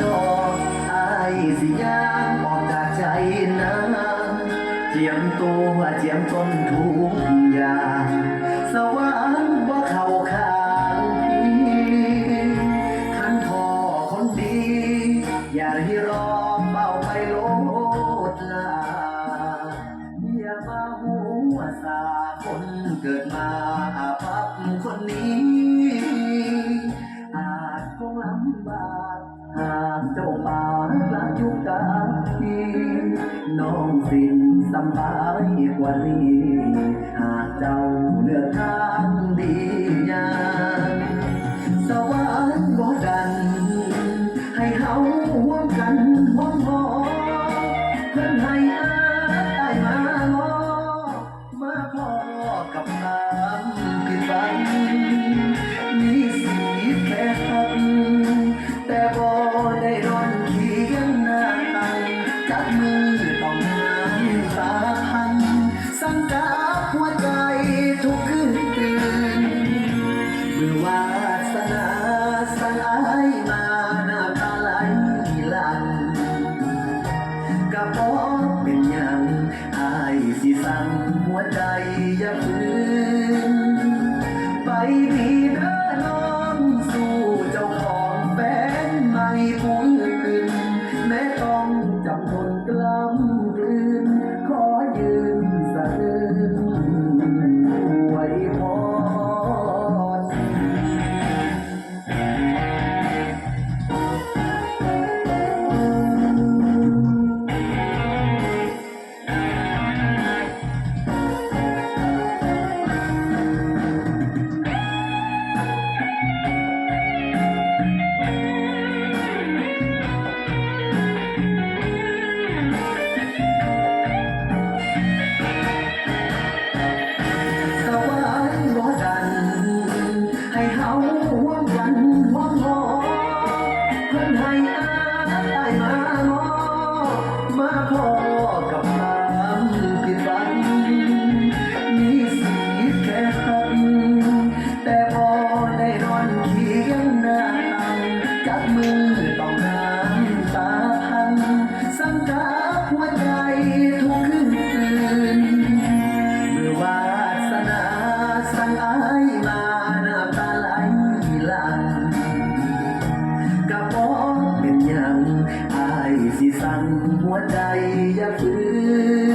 ดอกอายสิยามออกจากใจนะเจียมตัวเจียมต้นทุกอย่างสวรรค์ว่าเขาข้างพี่ขันพอคนดี อย่าให้รอเบาไปโลดลาอย่ามาหัวสาคนเกิดมาอาภัคนนี้ น้องสิ้นสบายกว่านี้ หากเจ้าเลือกทางดียาสวรรค์บ่ดัน ให้เขา หัวใจ ให้อายมาง้อมาพอกับอา 样子。